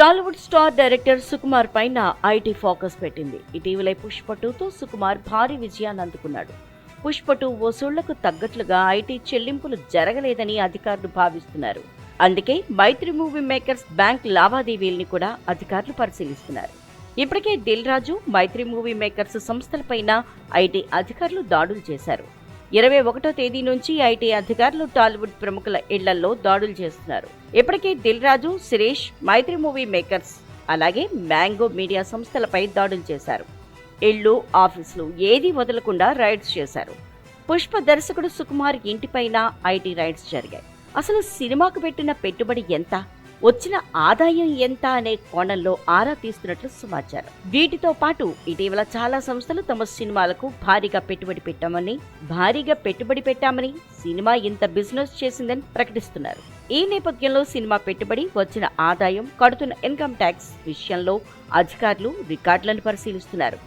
Tollywood star director Sukumar పైన IT focus పెట్టింది. ఇటీవలే పుష్ప టూతో సుకుమార్ భారీ విజయాన్ని అందుకున్నాడు. పుష్ప టూ వసూళ్ళకు తగ్గట్లుగా ఐటీ చెల్లింపులు జరగలేదని అధికారులు భావిస్తున్నారు. అందుకే మైత్రి మూవీ మేకర్స్ బ్యాంక్ లావాదేవీల్ని కూడా అధికారులు పరిశీలిస్తున్నారు. ఇప్పటికే దిల్ రాజు మైత్రి మూవీ మేకర్స్ సంస్థలపైన ఐటీ అధికారులు దాడులు చేశారు. ఇరవై ఒకటో తేదీ నుంచి ఐటీ అధికారులు టాలీవుడ్ ప్రముఖుల ఇళ్ళలో దాడులు చేస్తున్నారు. ఇప్పటికే దిల్ రాజు సురేష్ మైత్రి మూవీ మేకర్స్ అలాగే మ్యాంగో మీడియా సంస్థలపై దాడులు చేశారు. ఇళ్ళు ఆఫీసులు ఏదీ వదలకుండా రైడ్స్ చేశారు. పుష్ప దర్శకుడు సుకుమార్ ఇంటిపైన ఐటీ రైడ్స్ జరిగాయి. అసలు సినిమాకు పెట్టిన పెట్టుబడి ఎంత? వచ్చిన ఆదాయం ఎంత అనే కోణంలో ఆరా తీస్తున్నట్లు సమాచారం. వీటితో పాటు ఇటీవల చాలా సంస్థలు తమ సినిమాలకు భారీగా పెట్టుబడి పెట్టామని భారీగా పెట్టుబడి పెట్టామని సినిమా ఇంత బిజినెస్ చేసిందని ప్రకటిస్తున్నారు. ఈ నేపథ్యంలో సినిమా పెట్టుబడి వచ్చిన ఆదాయం కడుతున్న ఇన్కమ్ ట్యాక్స్ విషయంలో అధికారులు రికార్డులను పరిశీలిస్తున్నారు.